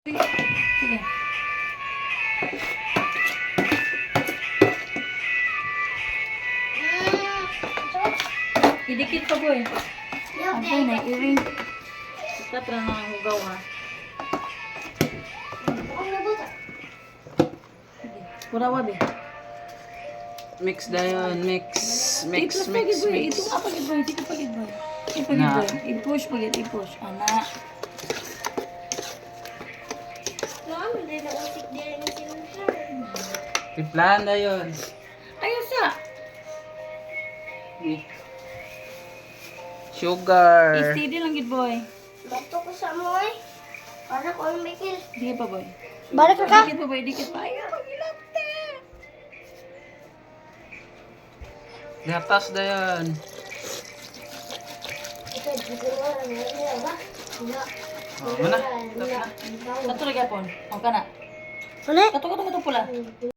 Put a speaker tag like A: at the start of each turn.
A: Sige. Idikit pa boy. Abay na, iring. Sikat na ang hugaw ha. Kurawa be.
B: Mix dayon, mix, mix, mix, mix.
A: Ito nga pagid boy. Ito pagid boy. Ito pagid
B: Na.
A: boy. I-push pagid, i-push. Ana.
B: Tiplahan dayon.
A: Ayos sa.
B: Sugar.
A: Steady lang gid boy.
C: Bato ko sa mo eh. Para ko ang bikil.
A: Sige pa boy.
C: Balik ka ka.
A: Dikit pa boy, dikit pa. Ayaw, pagilapte.
B: Gatas dayon.
C: Ito, dito mo lang. Wala ba? Wala.
B: Mana?
C: Wala.
A: Kato na gapon. O ka na.
C: Ano?
A: Kato kato kato pula.